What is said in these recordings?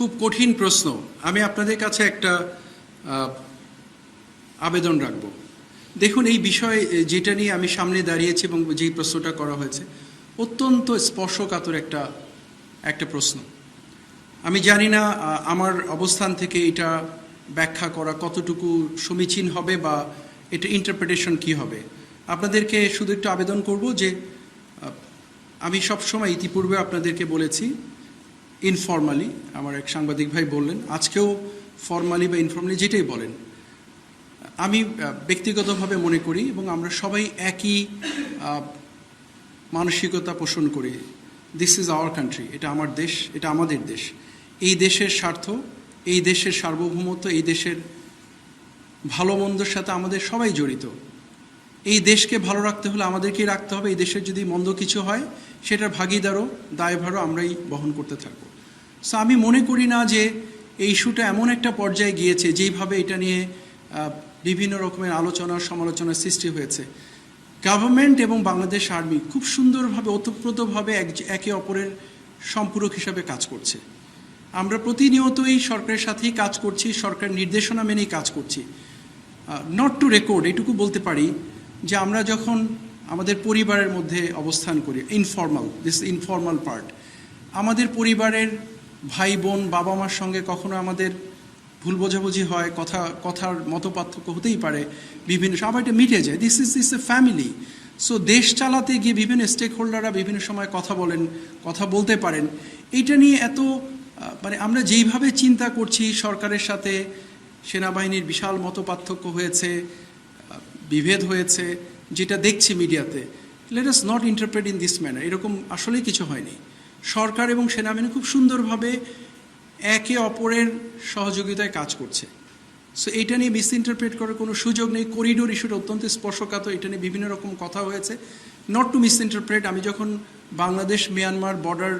খুব কঠিন প্রশ্ন। আমি আপনাদের কাছে একটা আবেদন রাখব। দেখুন, এই বিষয়ে যেটা নিয়ে আমি সামনে দাঁড়িয়েছি এবং যেই প্রশ্নটা করা হয়েছে, অত্যন্ত স্পর্শকাতর একটা একটা প্রশ্ন। আমি জানি না আমার অবস্থান থেকে এটা ব্যাখ্যা করা কতটুকু সমীচীন হবে বা এটা ইন্টারপ্রিটেশন কি হবে। আপনাদেরকে শুধু একটু আবেদন করব যে আমি সবসময় ইতিপূর্বে আপনাদেরকে বলেছি ইনফর্মালি আমার এক সাংবাদিক ভাই বললেন, আজকেও ফর্মালি বা ইনফর্মালি যেটাই বলেন, আমি ব্যক্তিগতভাবে মনে করি এবং আমরা সবাই একই মানসিকতা পোষণ করি দিস ইজ আওয়ার কান্ট্রি এটা আমার দেশ, এটা আমাদের দেশ, এই দেশের স্বার্থ, এই দেশের সার্বভৌমত্ব, এই দেশের ভালো মন্দর সাথে আমাদের সবাই জড়িত, এই দেশকে ভালো রাখতে হলে আমাদেরকেই রাখতে হবে, এই দেশের যদি মন্দ কিছু হয়, সেটার ভাগিদারও, দায়ভারও আমরাই বহন করতে থাকব। সো আমি মনে করি না যে এই ইস্যুটা এমন একটা পর্যায়ে গিয়েছে যেইভাবে এটা নিয়ে বিভিন্ন রকমের আলোচনা, সমালোচনার সৃষ্টি হয়েছে। গভর্নমেন্ট এবং বাংলাদেশ আর্মি খুব সুন্দরভাবে, ওতপ্রোতভাবে এক, একে অপরের সম্পূরক হিসাবে কাজ করছে। আমরা প্রতিনিয়তই সরকারের সাথেই কাজ করছি, সরকার নির্দেশনা মেনেই কাজ করছি। নট টু রেকর্ড এটুকু বলতে পারি যে আমরা যখন আমাদের পরিবারের মধ্যে অবস্থান করি ইনফর্মাল দিস ইনফর্মাল পার্ট আমাদের পরিবারের ভাই বোন বাবা মার সঙ্গে কখনো আমাদের ভুল বোঝাবুঝি হয়, কথা, কথার মত পার্থক্য হতেই পারে, বিভিন্ন, সবাই এটা মিটে যায়। This is this a family so দেশ চালাতে গিয়ে বিভিন্ন স্টেক হোল্ডাররা বিভিন্ন সময় কথা বলেন, কথা বলতে পারেন। এইটা নিয়ে এত মানে আমরা যেইভাবে চিন্তা করছি, সরকারের সাথে সেনাবাহিনীর বিশাল মত পার্থক্য হয়েছে, বিভেদ হয়েছে, যেটা দেখছি মিডিয়াতে let us not interpret in this manner এরকম আসলেই কিছু হয়নি। সরকার এবং সেনাবাহিনী খুব সুন্দরভাবে একে অপরের সহযোগিতায় কাজ করছে। সো এইটা নিয়ে মিস ইন্টারপ্রেট করার কোনো সুযোগ নেই। করিডোর ইস্যুটা অত্যন্ত স্পর্শকাতর। এটা নিয়ে বিভিন্ন রকম কথা হয়েছে। নট টু মিস ইন্টারপ্রেট আমি যখন বাংলাদেশ মিয়ানমার বর্ডার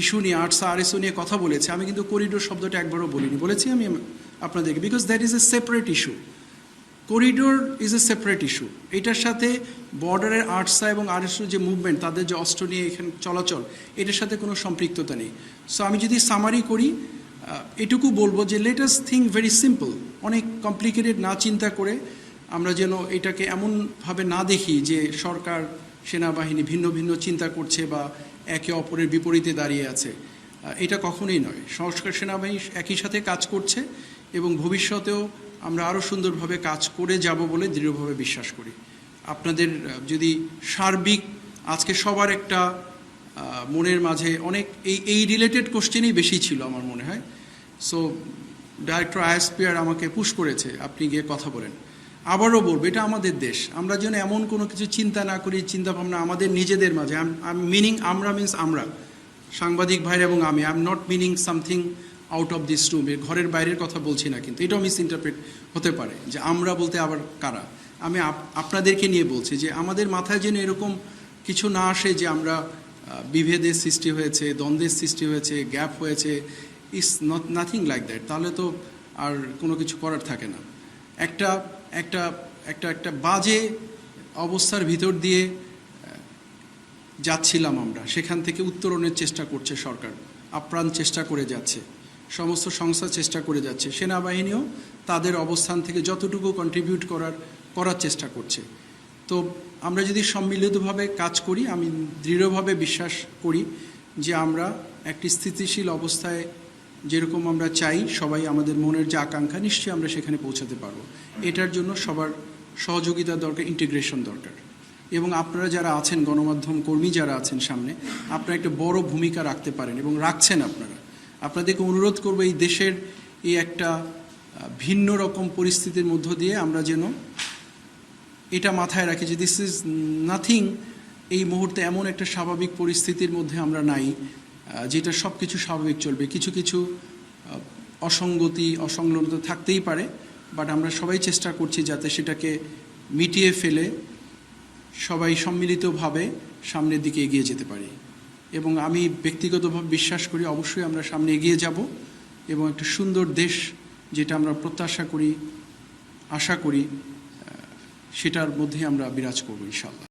ইস্যু নিয়ে আর্টসা আরএসও নিয়ে কথা বলেছি, আমি কিন্তু করিডোর শব্দটা একবারও বলিনি। বলেছি আমি আপনাদেরকে because that is a separate issue corridor is a separate issue এটার সাথে বর্ডারের আর্টসা এবং আরএসও যে মুভমেন্ট তাদের যে অস্ত্র নিয়ে এখানে চলাচল, এটার সাথে কোনো সম্পৃক্ততা নেই। সো আমি যদি সামারি করি এটুকু বলব যে লেটাস্ট থিং ভেরি সিম্পল অনেক কমপ্লিকেটেড না চিন্তা করে আমরা যেন এটাকে এমনভাবে না দেখি যে সরকার, সেনাবাহিনী ভিন্ন ভিন্ন চিন্তা করছে বা একে অপরের বিপরীতে দাঁড়িয়ে আছে। এটা কখনোই নয়। সংস্কার সেনাবাহিনী একই সাথে কাজ করছে এবং ভবিষ্যতেও আমরা আরও সুন্দরভাবে কাজ করে যাব বলে দৃঢ়ভাবে বিশ্বাস করি। আপনাদের যদি সার্বিক আজকে সবার একটা মনের মাঝে অনেক এই এই রিলেটেড কোশ্চেনই বেশি ছিল আমার মনে হয়। সো ডাইরেক্টর আইএসপিআর আমাকে পুশ করেছে, আপনি গিয়ে কথা বলেন। আবারও বলব, এটা আমাদের দেশ। আমরা যেন এমন কোনো কিছু চিন্তা না করি চিন্তা ভাবনা আমাদের নিজেদের মাঝে। মিনিং আমরা মিন্স আমরা। সাংবাদিক ভাইরা এবং আমি I am not meaning something out of this room এর ঘরের বাইরের কথা বলছি না কিন্তু এটাও মিস ইন্টারপ্রেট হতে পারে যে আমরা বলতে আবার কারা? আমি আপ- আপনাদেরকে নিয়ে বলছি যে আমাদের মাথায় যেন এরকম কিছু না আসে যে আমরা বিভেদের সৃষ্টি হয়েছে, দ্বন্দ্বের সৃষ্টি হয়েছে, গ্যাপ হয়েছে is not nothing like that তাহলে তো আর কোনো কিছু করার থাকে না। একটা একটা একটা একটা বাজে অবস্থার ভিতর দিয়ে যাচ্ছিলাম আমরা। সেখান থেকে উত্তরণের চেষ্টা করছে সরকার। আপ্রাণ চেষ্টা করে যাচ্ছে। সমস্ত সংস্থা চেষ্টা করে যাচ্ছে। সেনাবাহিনীও তাদের অবস্থান থেকে যতটুকু কন্ট্রিবিউট করার করার চেষ্টা করছে। তো আমরা যদি সম্মিলিতভাবে কাজ করি, আমি দৃঢ়ভাবে বিশ্বাস করি যে আমরা একটি স্থিতিশীল অবস্থায় যেরকম আমরা চাই, সবাই আমাদের মনের যে আকাঙ্ক্ষা, নিশ্চয়ই আমরা সেখানে পৌঁছাতে পারব। এটার জন্য সবার সহযোগিতা দরকার ইন্টিগ্রেশন দরকার। এবং আপনারা যারা আছেন, গণমাধ্যম কর্মী যারা আছেন সামনে, আপনারা একটা বড় ভূমিকা রাখতে পারেন এবং রাখছেন আপনারা। আপনাদেরকে অনুরোধ করব, এই দেশের এই একটা ভিন্ন রকম পরিস্থিতির মধ্য দিয়ে আমরা যেন এটা মাথায় রাখি যে দিস ইজ নাথিং এই মুহূর্তে এমন একটা স্বাভাবিক পরিস্থিতির মধ্যে আমরা নাই যেটা সব কিছু স্বাভাবিক চলবে। কিছু কিছু অসঙ্গতি, অসংলগ্নতা থাকতেই পারে বাট আমরা সবাই চেষ্টা করছি যাতে সেটাকে মিটিয়ে ফেলে সবাই সম্মিলিতভাবে সামনের দিকে এগিয়ে যেতে পারি। এবং আমি ব্যক্তিগতভাবে বিশ্বাস করি অবশ্যই আমরা সামনে এগিয়ে যাব এবং একটা সুন্দর দেশ যেটা আমরা প্রত্যাশা করি, আশা করি সেটার মধ্যে আমরা বিরাজ করব ইনশাল্লাহ